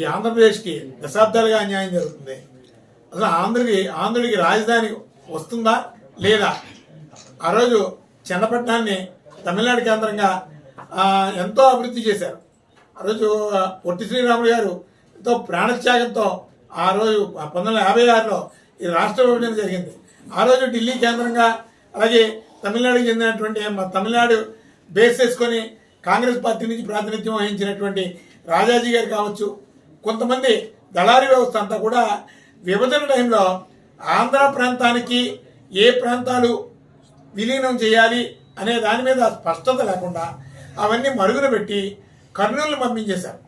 ఈ ఆంధ్రప్రదేశ్కి దశాబ్దాలుగా అన్యాయం జరుగుతుంది. అసలు ఆంధ్రకి ఆంధ్రుడికి రాజధాని వస్తుందా లేదా? ఆ రోజు చెన్నపట్నాన్ని తమిళనాడు కేంద్రంగా ఎంతో అభివృద్ధి చేశారు. ఆ రోజు పొట్టి శ్రీరాములు గారు ఎంతో ప్రాణత్యాగంతో ఆ రోజు పంతొమ్మిది వందల యాభై ఆరులో ఈ రాష్ట్ర విభజన జరిగింది. ఆ రోజు ఢిల్లీ కేంద్రంగా అలాగే తమిళనాడుకి చెందినటువంటి తమిళనాడు బేస్ చేసుకొని కాంగ్రెస్ పార్టీ నుంచి ప్రాతినిధ్యం వహించినటువంటి రాజాజీ గారు కావచ్చు కొంతమంది దళారీ వ్యవస్థ అంతా కూడా విభజన టైంలో ఆంధ్ర ప్రాంతానికి ఏ ప్రాంతాలు విలీనం చేయాలి అనే దాని మీద స్పష్టత లేకుండా అవన్నీ మరుగున పెట్టి కర్నూలు పంపించేశారు.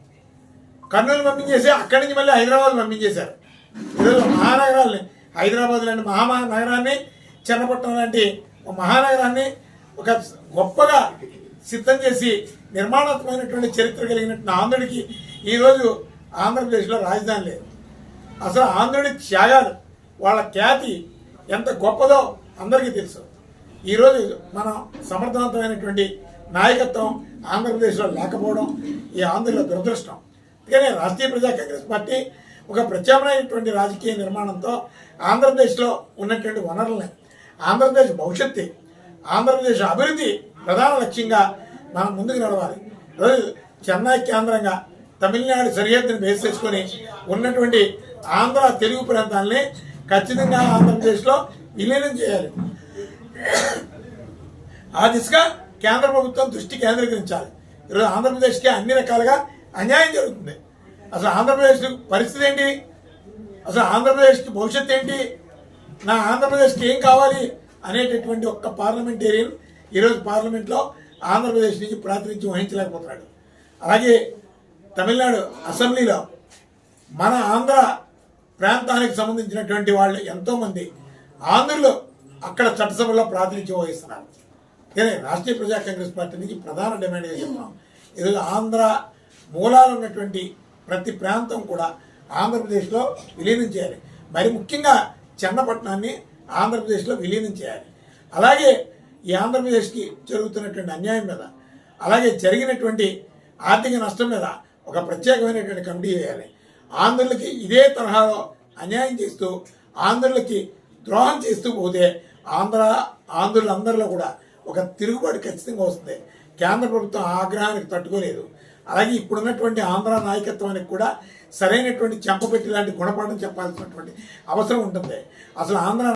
కర్నూలు పంపించేసి అక్కడి నుంచి మళ్ళీ హైదరాబాద్ పంపించేశారు. ఈరోజు మహానగరాల్ని హైదరాబాద్ లాంటి మహానగరాన్ని చిన్నపట్నం లాంటి ఒక మహానగరాన్ని ఒక గొప్పగా సిద్ధం చేసి నిర్మాణాత్మకమైనటువంటి చరిత్ర కలిగినటువంటి ఆంధ్రుడికి ఈరోజు ఆంధ్రప్రదేశ్లో రాజధాని లేదు. అసలు ఆంధ్రుడి త్యాగాలు వాళ్ళ ఖ్యాతి ఎంత గొప్పదో అందరికీ తెలుసు. ఈరోజు మనం సమర్థవంతమైనటువంటి నాయకత్వం ఆంధ్రప్రదేశ్లో లేకపోవడం ఈ ఆంధ్రుల దురదృష్టం. అందుకనే రాష్ట్రీయ ప్రజా కాంగ్రెస్ పార్టీ ఒక ప్రత్యామ్నాయటువంటి రాజకీయ నిర్మాణంతో ఆంధ్రప్రదేశ్లో ఉన్నటువంటి వనరుల్ని ఆంధ్రప్రదేశ్ భవిష్యత్తు ఆంధ్రప్రదేశ్ అభివృద్ధి ప్రధాన లక్ష్యంగా మనం ముందుకు నడవాలి. రోజు చెన్నై కేంద్రంగా తమిళనాడు సరిహద్దును బేస్ చేసుకొని ఉన్నటువంటి ఆంధ్ర తెలుగు ప్రాంతాలని ఖచ్చితంగా ఆంధ్రప్రదేశ్లో విలీనం చేయాలి. ఆ దిశగా కేంద్ర ప్రభుత్వం దృష్టి కేంద్రీకరించాలి. ఈరోజు ఆంధ్రప్రదేశ్కి అన్ని రకాలుగా అన్యాయం జరుగుతుంది. అసలు ఆంధ్రప్రదేశ్ పరిస్థితి ఏంటి? అసలు ఆంధ్రప్రదేశ్కి భవిష్యత్తు ఏంటి? నా ఆంధ్రప్రదేశ్కి ఏం కావాలి అనేటటువంటి ఒక్క పార్లమెంటేరియన్ ఈరోజు పార్లమెంట్లో ఆంధ్రప్రదేశ్ నుంచి ప్రాతినిధ్యం వహించలేకపోతున్నాడు. అలాగే తమిళనాడు అసెంబ్లీలో మన ఆంధ్ర ప్రాంతానికి సంబంధించినటువంటి వాళ్ళు ఎంతోమంది ఆంధ్రులు అక్కడ చట్టసభలో ప్రాతినిధ్యం వహిస్తున్నారు. కానీ రాష్ట్రీయ ప్రజా కాంగ్రెస్ పార్టీ నుంచి ప్రధాన డిమాండ్గా చెప్తున్నాం? ఈరోజు ఆంధ్ర మూలాలు ఉన్నటువంటి ప్రతి ప్రాంతం కూడా ఆంధ్రప్రదేశ్లో విలీనం చేయాలి. మరి ముఖ్యంగా చెన్నపట్నాన్ని ఆంధ్రప్రదేశ్లో విలీనం చేయాలి. అలాగే ఈ ఆంధ్రప్రదేశ్కి జరుగుతున్నటువంటి అన్యాయం మీద అలాగే జరిగినటువంటి ఆర్థిక నష్టం మీద ఒక ప్రత్యేకమైనటువంటి కమిటీ వేయాలి ఆంధ్రులకి ఇదే తరహాలో అన్యాయం చేస్తూ ఆంధ్రులకి ద్రోహం చేస్తూ పోతే ఆంధ్ర ఆంధ్రులందరిలో కూడా ఒక తిరుగుబాటు ఖచ్చితంగా వస్తుంది. కేంద్ర ప్రభుత్వం ఆగ్రహానికి తట్టుకోలేదు. అలాగే ఇప్పుడున్నటువంటి ఆంధ్ర నాయకత్వానికి కూడా సరైనటువంటి చెంపపెట్టి లాంటి గుణపాఠం చెప్పాల్సినటువంటి అవసరం ఉంటుంది. అసలు ఆంధ్ర